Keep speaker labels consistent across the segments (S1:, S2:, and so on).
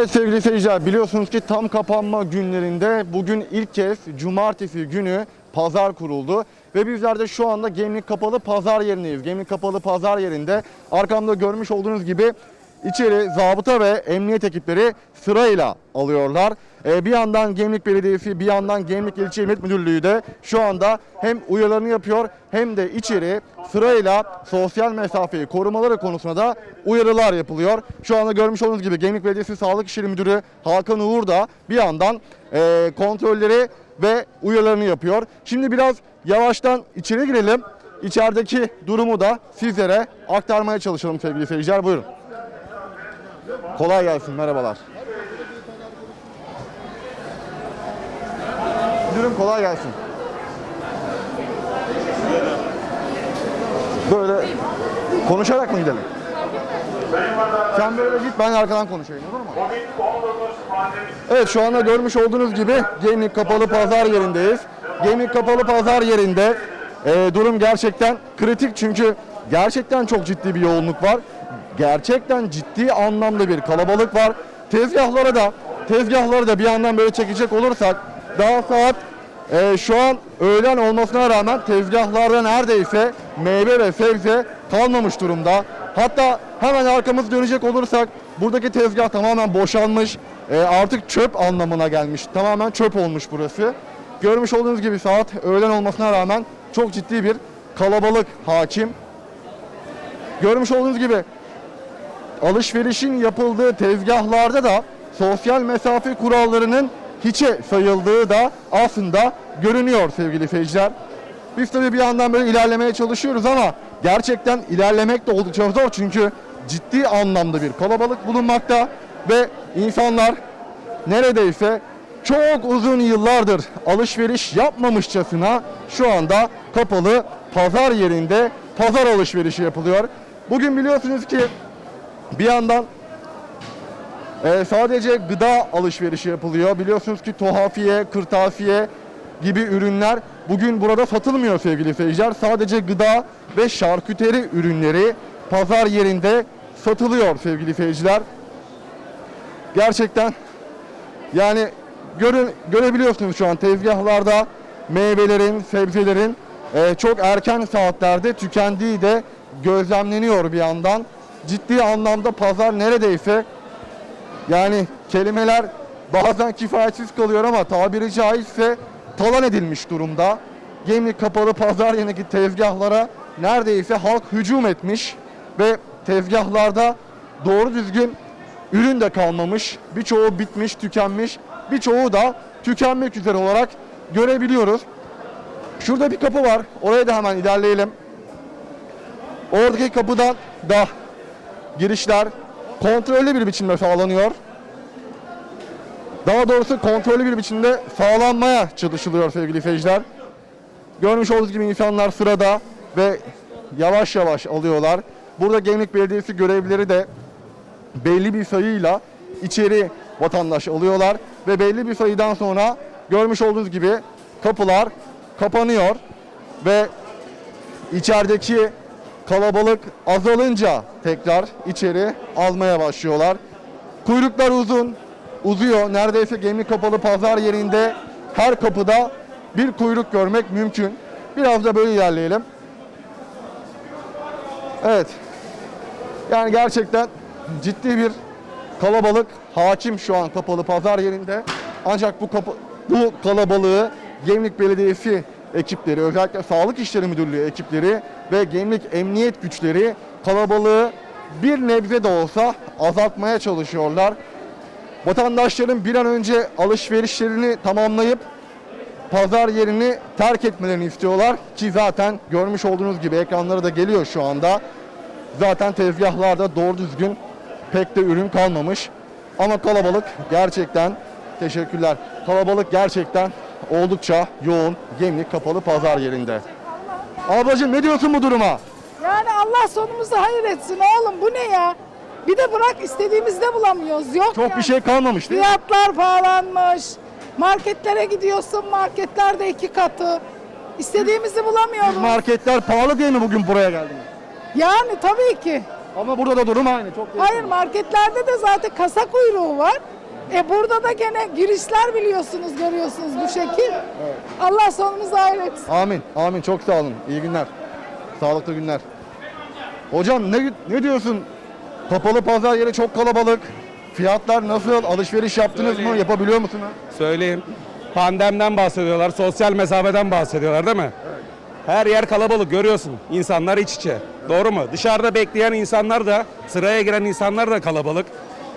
S1: Evet sevgili seyirciler biliyorsunuz ki tam kapanma günlerinde bugün ilk kez cumartesi günü pazar kuruldu. Ve bizler de şu anda Gemlik Kapalı Pazar yerindeyiz. Gemlik Kapalı Pazar yerinde arkamda görmüş olduğunuz gibi içeri zabıta ve emniyet ekipleri sırayla alıyorlar. Ee, bir yandan Gemlik Belediyesi bir yandan Gemlik İlçe Emniyet Müdürlüğü de şu anda hem uyarılarını yapıyor hem de içeri sırayla sosyal mesafeyi korumaları konusunda da uyarılar yapılıyor. Şu anda görmüş olduğunuz gibi Gemlik Belediyesi Sağlık İşleri Müdürü Hakan Uğur da bir yandan e, kontrolleri ve uyarılarını yapıyor. Şimdi biraz yavaştan içeri girelim. İçerideki durumu da sizlere aktarmaya çalışalım sevgili seyirciler. Buyurun. Kolay gelsin, merhabalar. Müdürüm kolay gelsin. Böyle konuşarak mı gidelim? Sen böyle git ben arkadan konuşayım olur mu? Evet şu anda görmüş olduğunuz gibi Gemlik Kapalı Pazar yerindeyiz. Gemlik Kapalı Pazar yerinde e, durum gerçekten kritik çünkü gerçekten çok ciddi bir yoğunluk var. Gerçekten ciddi anlamda bir kalabalık var. Tezgahlara da tezgahları da bir yandan böyle çekecek olursak daha saat e, şu an öğlen olmasına rağmen tezgahlarda neredeyse meyve ve sebze kalmamış durumda. Hatta hemen arkamız dönecek olursak buradaki tezgah tamamen boşalmış. E, artık çöp anlamına gelmiş. Tamamen çöp olmuş burası. Görmüş olduğunuz gibi saat öğlen olmasına rağmen çok ciddi bir kalabalık hakim. Görmüş olduğunuz gibi alışverişin yapıldığı tezgahlarda da sosyal mesafe kurallarının hiçe sayıldığı da aslında görünüyor sevgili seyirciler. Biz tabii bir yandan böyle ilerlemeye çalışıyoruz ama gerçekten ilerlemek de oldukça zor çünkü ciddi anlamda bir kalabalık bulunmakta ve insanlar neredeyse çok uzun yıllardır alışveriş yapmamışçasına şu anda kapalı pazar yerinde pazar alışverişi yapılıyor. Bugün biliyorsunuz ki bir yandan e, sadece gıda alışverişi yapılıyor. Biliyorsunuz ki tuhafiye, kırtasiye gibi ürünler bugün burada satılmıyor sevgili seyirciler. Sadece gıda ve şarküteri ürünleri pazar yerinde satılıyor sevgili seyirciler. Gerçekten yani görün, görebiliyorsunuz şu an tezgahlarda meyvelerin, sebzelerin e, çok erken saatlerde tükendiği de gözlemleniyor bir yandan. Ciddi anlamda pazar neredeyse yani kelimeler bazen kifayetsiz kalıyor ama tabiri caizse talan edilmiş durumda. Gemlik kapalı pazar yerindeki tezgahlara neredeyse halk hücum etmiş ve tezgahlarda doğru düzgün ürün de kalmamış. Birçoğu bitmiş, tükenmiş. Birçoğu da tükenmek üzere olarak görebiliyoruz. Şurada bir kapı var. Oraya da hemen ilerleyelim. Oradaki kapıdan da girişler kontrollü bir biçimde sağlanıyor. Daha doğrusu kontrollü bir biçimde sağlanmaya çalışılıyor sevgili seyirciler. Görmüş olduğunuz gibi insanlar sırada ve yavaş yavaş alıyorlar. Burada Gemlik Belediyesi görevlileri de belli bir sayıyla içeri vatandaş alıyorlar ve belli bir sayıdan sonra görmüş olduğunuz gibi kapılar kapanıyor ve içerideki kalabalık azalınca tekrar içeri almaya başlıyorlar. Kuyruklar uzun, uzuyor. Neredeyse gemi kapalı pazar yerinde her kapıda bir kuyruk görmek mümkün. Biraz da böyle ilerleyelim. Evet. Yani gerçekten ciddi bir kalabalık hakim şu an kapalı pazar yerinde. Ancak bu kapı, bu kalabalığı Gemlik Belediyesi ekipleri, özellikle Sağlık İşleri Müdürlüğü ekipleri ve Gemlik Emniyet güçleri kalabalığı bir nebze de olsa azaltmaya çalışıyorlar. Vatandaşların bir an önce alışverişlerini tamamlayıp pazar yerini terk etmelerini istiyorlar ki zaten görmüş olduğunuz gibi ekranları da geliyor şu anda. Zaten tezgahlarda doğru düzgün pek de ürün kalmamış. Ama kalabalık gerçekten teşekkürler. Kalabalık gerçekten oldukça yoğun Gemlik kapalı pazar yerinde. Ablacığım ne diyorsun bu duruma?
S2: Yani Allah sonumuzu hayır etsin oğlum bu ne ya? Bir de bırak istediğimizde bulamıyoruz. Yok
S1: Çok
S2: yani.
S1: bir şey kalmamış değil mi?
S2: Fiyatlar pahalanmış. Marketlere gidiyorsun marketlerde iki katı. İstediğimizi bulamıyoruz.
S1: Marketler pahalı diye mi bugün buraya geldiniz?
S2: Yani tabii ki.
S1: Ama burada da durum aynı. Çok
S2: Hayır marketlerde de zaten kasa kuyruğu var. E burada da gene girişler biliyorsunuz görüyorsunuz bu şekil. Allah sonumuzu hayır etsin.
S1: Amin. Amin. Çok sağ olun. İyi günler. Sağlıklı günler. Hocam ne ne diyorsun? Kapalı pazar yeri çok kalabalık. Fiyatlar nasıl? Alışveriş yaptınız mı?
S3: Söyleyeyim.
S1: Yapabiliyor musunuz?
S3: Söyleyeyim. Pandemiden bahsediyorlar, sosyal mesafeden bahsediyorlar değil mi? Her yer kalabalık görüyorsun. İnsanlar iç içe. Doğru mu? Dışarıda bekleyen insanlar da, sıraya giren insanlar da kalabalık.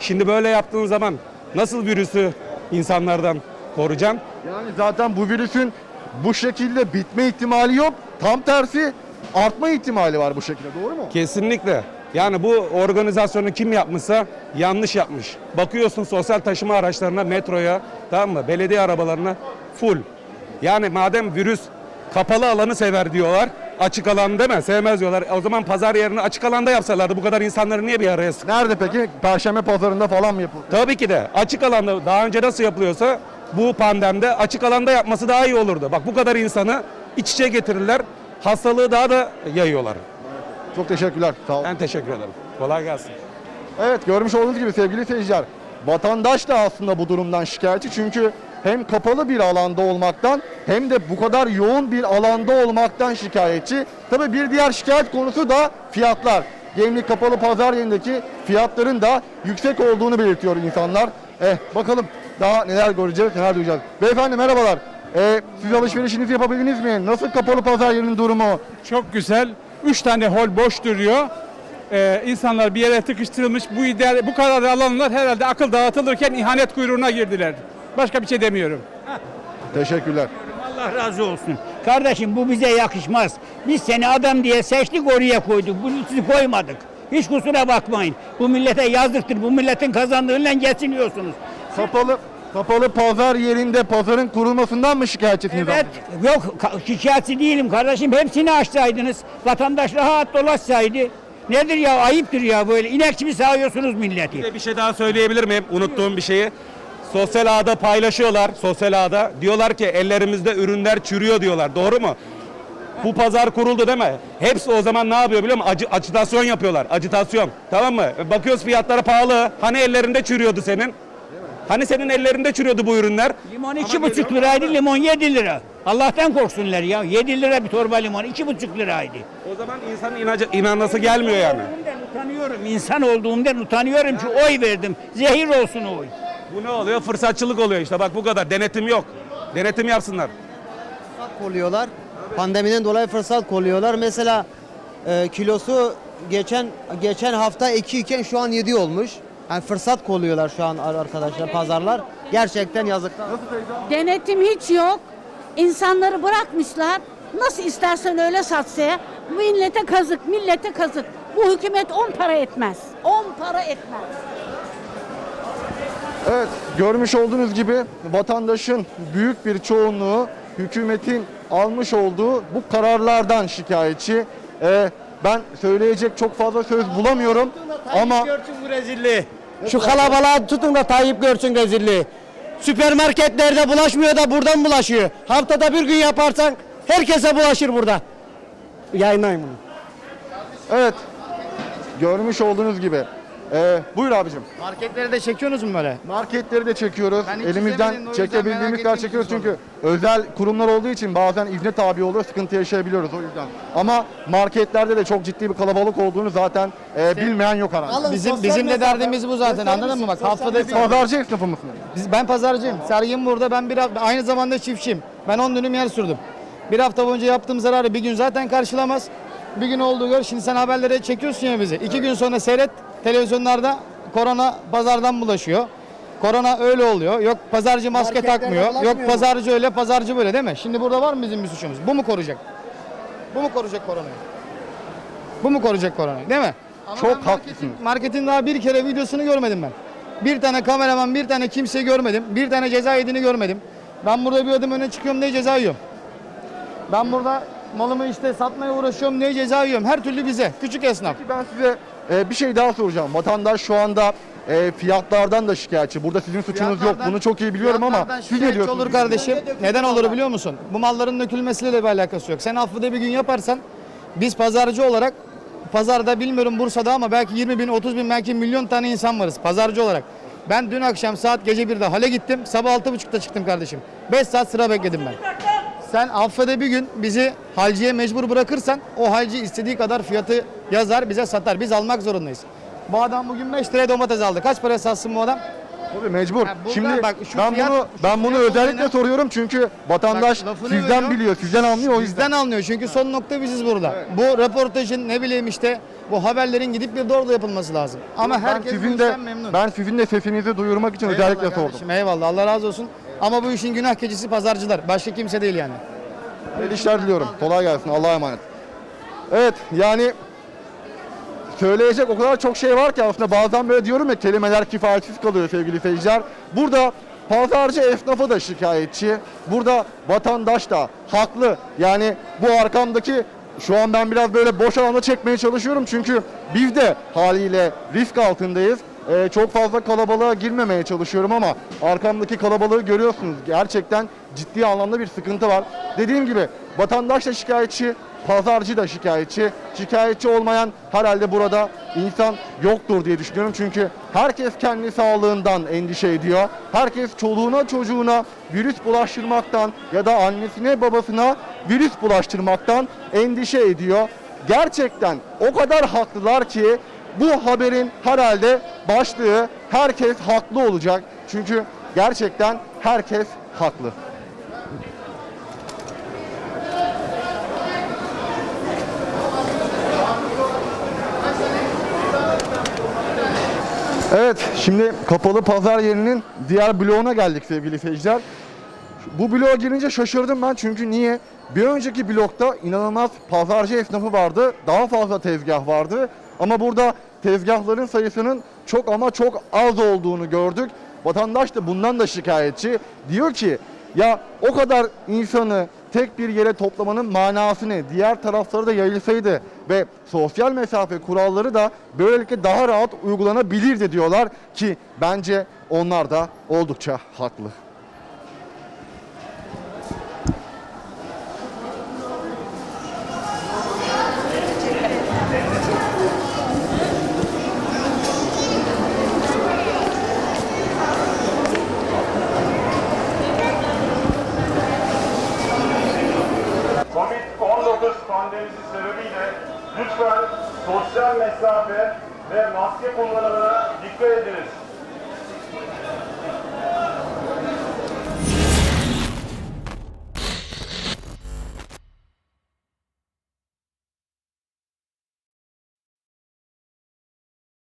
S3: Şimdi böyle yaptığın zaman nasıl virüsü insanlardan koruyacaksın?
S1: Yani zaten bu virüsün bu şekilde bitme ihtimali yok. Tam tersi artma ihtimali var bu şekilde. Doğru mu?
S3: Kesinlikle. Yani bu organizasyonu kim yapmışsa yanlış yapmış. Bakıyorsun sosyal taşıma araçlarına, metroya, tamam mı? Belediye arabalarına full. Yani madem virüs kapalı alanı sever diyorlar. Açık alan mi? Sevmez diyorlar. O zaman pazar yerini açık alanda yapsalardı bu kadar insanları niye bir araya sık?
S1: Nerede peki? Perşembe pazarında falan mı yapıldı?
S3: Tabii ki de açık alanda daha önce nasıl yapılıyorsa bu pandemde açık alanda yapması daha iyi olurdu. Bak bu kadar insanı iç içe getirirler. Hastalığı daha da yayıyorlar.
S1: Çok teşekkürler. Sağ olun.
S3: Ben teşekkür ederim. Kolay gelsin.
S1: Evet görmüş olduğunuz gibi sevgili seyirciler vatandaş da aslında bu durumdan şikayetçi çünkü hem kapalı bir alanda olmaktan hem de bu kadar yoğun bir alanda olmaktan şikayetçi. Tabii bir diğer şikayet konusu da fiyatlar. Gemlik kapalı pazar yerindeki fiyatların da yüksek olduğunu belirtiyor insanlar. Eh bakalım daha neler göreceğiz, neler duyacağız. Beyefendi merhabalar. Eh, siz alışverişinizi yapabildiniz mi? Nasıl kapalı pazar yerinin durumu?
S4: Çok güzel. Üç tane hol boş duruyor. Ee, insanlar bir yere tıkıştırılmış. Bu ideal, bu kararı alanlar herhalde akıl dağıtılırken ihanet kuyruğuna girdiler. Başka bir şey demiyorum.
S1: Teşekkürler.
S5: Allah razı olsun. Kardeşim bu bize yakışmaz. Biz seni adam diye seçtik oraya koyduk. Bunu sizi koymadık. Hiç kusura bakmayın. Bu millete yazıktır. Bu milletin kazandığıyla geçiniyorsunuz.
S1: Kapalı kapalı pazar yerinde pazarın kurulmasından mı şikayetçisiniz?
S5: Evet. Yok ka- şikayetçi değilim kardeşim. Hepsini açsaydınız. Vatandaş rahat dolaşsaydı. Nedir ya ayıptır ya böyle. İnek gibi sağıyorsunuz milleti.
S3: Bir de bir şey daha söyleyebilir miyim? Unuttuğum bir şeyi. Sosyal ağda paylaşıyorlar. Sosyal ağda. Diyorlar ki ellerimizde ürünler çürüyor diyorlar. Doğru mu? Bu pazar kuruldu değil mi? Hepsi o zaman ne yapıyor biliyor musun? Acı, acitasyon yapıyorlar. Acitasyon. Tamam mı? Bakıyoruz fiyatları pahalı. Hani ellerinde çürüyordu senin? Hani senin ellerinde çürüyordu bu ürünler?
S5: Limon iki buçuk liraydı. Limon yedi lira. Allah'tan korksunlar ya. Yedi lira bir torba limon. iki buçuk liraydı.
S3: O zaman insanın inanca, inanması gelmiyor yani.
S5: Olduğumdan utanıyorum. İnsan olduğumdan utanıyorum ki oy verdim. Zehir olsun o oy.
S3: Bu ne oluyor? Fırsatçılık oluyor işte. Bak bu kadar. Denetim yok. Denetim yapsınlar.
S6: kolluyorlar. Pandemiden dolayı fırsat kolluyorlar. Mesela e, kilosu geçen geçen hafta 2 iken şu an 7 olmuş. Yani fırsat kolluyorlar şu an arkadaşlar pazarlar. Gerçekten yazıklar.
S7: Denetim hiç yok. İnsanları bırakmışlar. Nasıl istersen öyle satsa. Millete kazık, millete kazık. Bu hükümet 10 para etmez. 10 para etmez.
S1: Evet, görmüş olduğunuz gibi vatandaşın büyük bir çoğunluğu hükümetin almış olduğu bu kararlardan şikayetçi. Ee, ben söyleyecek çok fazla söz bulamıyorum ama
S6: görsün bu rezilliği. Şu kalabalığa tutun da Tayyip görsün rezilliği. Süpermarketlerde bulaşmıyor da buradan bulaşıyor. Haftada bir gün yaparsan herkese bulaşır burada. Yayınlayın bunu.
S1: evet görmüş olduğunuz gibi. Ee, buyur abicim.
S6: Marketleri de çekiyorsunuz mu böyle?
S1: Marketleri de çekiyoruz.
S6: Ben hiç
S1: Elimizden
S6: o yüzden
S1: çekebildiğimiz kadar çekiyoruz çünkü özel kurumlar olduğu için bazen izne tabi oluyor, sıkıntı yaşayabiliyoruz o yüzden. Ama marketlerde de çok ciddi bir kalabalık olduğunu zaten e, bilmeyen yok herhalde.
S8: Bizim bizim de derdimiz bu zaten anladın mı bak haftada
S1: Pazarcı esnafı mısın?
S8: biz, ben pazarcıyım. Sergim burada ben bir hafta- aynı zamanda çiftçiyim. Ben 10 dönüm yer sürdüm. Bir hafta boyunca yaptığım zararı bir gün zaten karşılamaz. Bir gün olduğu gör. Şimdi sen haberlere çekiyorsun ya bizi. İki gün sonra seyret televizyonlarda korona pazardan bulaşıyor. Korona öyle oluyor. Yok pazarcı maske takmıyor. Yok pazarcı öyle pazarcı böyle değil mi? Şimdi burada var mı bizim bir suçumuz? Bu mu koruyacak? Bu mu koruyacak koronayı? Bu mu koruyacak koronayı değil mi? Ama
S1: Çok
S8: ben marketin-
S1: haklısınız.
S8: Marketin daha bir kere videosunu görmedim ben. Bir tane kameraman, bir tane kimseyi görmedim. Bir tane ceza yediğini görmedim. Ben burada bir adım öne çıkıyorum diye ceza yiyorum. Ben burada malımı işte satmaya uğraşıyorum diye ceza yiyorum. Her türlü bize, küçük esnaf.
S1: Ben size e, bir şey daha soracağım. Vatandaş şu anda e, fiyatlardan da şikayetçi. Burada sizin suçunuz yok. Bunu çok iyi biliyorum ama siz ne diyorsunuz?
S8: olur kardeşim. Neden olur biliyor musun? Bu malların dökülmesiyle de bir alakası yok. Sen haftada bir gün yaparsan biz pazarcı olarak pazarda bilmiyorum Bursa'da ama belki 20 bin, 30 bin, belki milyon tane insan varız pazarcı olarak. Ben dün akşam saat gece 1'de hale gittim. Sabah 6.30'da çıktım kardeşim. 5 saat sıra bekledim ben. Sen haftada bir gün bizi halciye mecbur bırakırsan o halci istediği kadar fiyatı yazar bize satar. Biz almak zorundayız. Bu adam bugün 5 liraya domates aldı. Kaç para satsın bu adam?
S1: Tabii mecbur.
S8: Ha, burada
S1: Şimdi
S8: bak şu
S1: ben
S8: fiyat-
S1: bunu
S8: şu
S1: ben bunu
S8: fiyat
S1: özellikle
S8: olayına-
S1: soruyorum çünkü vatandaş
S8: Bak, lafını
S1: sizden
S8: bölüyorum.
S1: biliyor, sizden anlıyor o yüzden.
S8: Bizden anlıyor çünkü son nokta biziz burada. Bu röportajın ne bileyim işte bu haberlerin gidip bir doğru yapılması lazım. Ama herkes bu
S1: de
S8: işten memnun.
S1: ben sizin de sesinizi duyurmak için
S8: Eyvallah
S1: özellikle
S8: kardeşim,
S1: sordum.
S8: Eyvallah Allah razı olsun. Ama bu işin günah keçisi pazarcılar. Başka kimse değil yani.
S1: Hayırlı işler diliyorum. Kolay gelsin. Allah'a emanet. Evet yani söyleyecek o kadar çok şey var ki aslında bazen böyle diyorum ya kelimeler kifayetsiz kalıyor sevgili seyirciler. Burada pazarcı esnafı da şikayetçi. Burada vatandaş da haklı. Yani bu arkamdaki şu an ben biraz böyle boş alanda çekmeye çalışıyorum çünkü biz de haliyle risk altındayız. Ee, çok fazla kalabalığa girmemeye çalışıyorum ama arkamdaki kalabalığı görüyorsunuz. Gerçekten ciddi anlamda bir sıkıntı var. Dediğim gibi vatandaş da şikayetçi, pazarcı da şikayetçi. Şikayetçi olmayan herhalde burada insan yoktur diye düşünüyorum. Çünkü herkes kendi sağlığından endişe ediyor. Herkes çoluğuna çocuğuna virüs bulaştırmaktan ya da annesine babasına virüs bulaştırmaktan endişe ediyor. Gerçekten o kadar haklılar ki bu haberin herhalde başlığı herkes haklı olacak. Çünkü gerçekten herkes haklı. Evet, şimdi kapalı pazar yerinin diğer bloğuna geldik sevgili seyirciler. Bu bloğa girince şaşırdım ben çünkü niye? Bir önceki blokta inanılmaz pazarcı esnafı vardı, daha fazla tezgah vardı. Ama burada tezgahların sayısının çok ama çok az olduğunu gördük. Vatandaş da bundan da şikayetçi. Diyor ki ya o kadar insanı tek bir yere toplamanın manası ne? Diğer tarafları da yayılsaydı ve sosyal mesafe kuralları da böylelikle daha rahat uygulanabilirdi diyorlar ki bence onlar da oldukça haklı.
S9: Lütfen sosyal mesafe ve maske kullanımına dikkat ediniz.